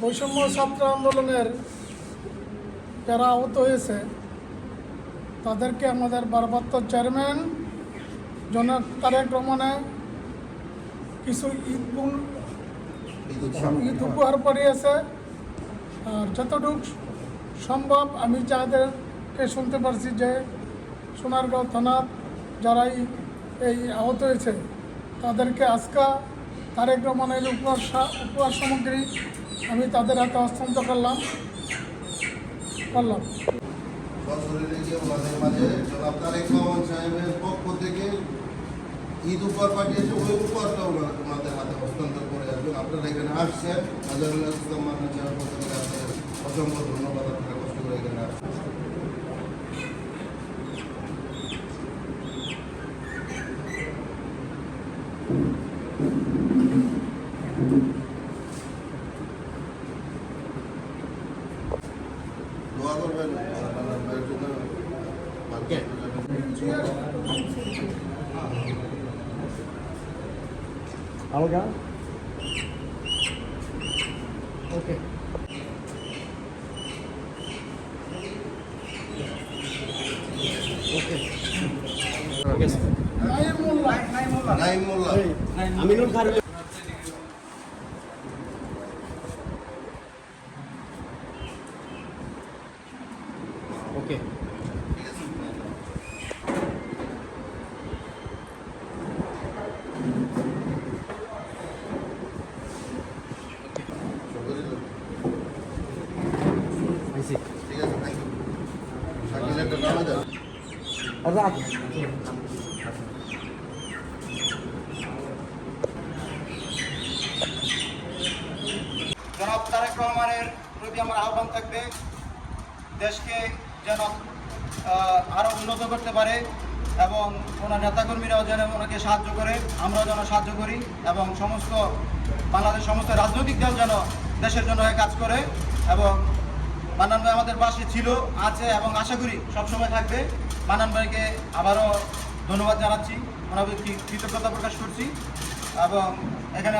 বৈষম্য ছাত্র আন্দোলনের যারা আহত হয়েছে, তাদেরকে আমাদের ভারপ্রাপ্ত চেয়ারম্যান জনাব তারেক রহমানে কিছু ঈদ ঈদ উপহার পাঠিয়েছে। আর যতটুকু সম্ভব আমি যাদেরকে শুনতে পারছি যে সোনারগাঁও থানার যারাই এই আহত হয়েছে, তাদেরকে আজকা তারেক রহমানের উপহার উপহার সামগ্রী আমি তাদের হাতে হস্তান্তর করলাম। করলাম। পক্ষ থেকে ঈদ উপহার পাঠিয়েছে ওই উপহারটা ওনাদের হাতে হস্তান্তর করে আসবেন আপনারা এখানে আসছেন আজহারুল ইসলাম মান্না আপনাদের অসংখ্য ধন্যবাদ আপনারা কষ্ট করে এখানে আসছেন দোয়া করবেন আপনার ভাইয়ের জন্য Alga? Okay. নাইম মোল্লা নাইম মোল্লা আমিনুল খান রাখ জনাব তারেক রহমানের প্রতি আমার আহ্বান থাকবে দেশকে যেন আরও উন্নত করতে পারে এবং ওনার নেতাকর্মীরাও যেন ওনাকে সাহায্য করে, আমরাও যেন সাহায্য করি এবং সমস্ত বাংলাদেশ সমস্ত রাজনৈতিক দল যেন দেশের জন্য হয়ে কাজ করে এবং মান্নান ভাই আমাদের পাশে ছিল, আছে এবং আশা করি সবসময় থাকবে। মান্নান ভাইকে আবারও ধন্যবাদ জানাচ্ছি। ওনাকে কৃতজ্ঞতা প্রকাশ করছি এবং এখানে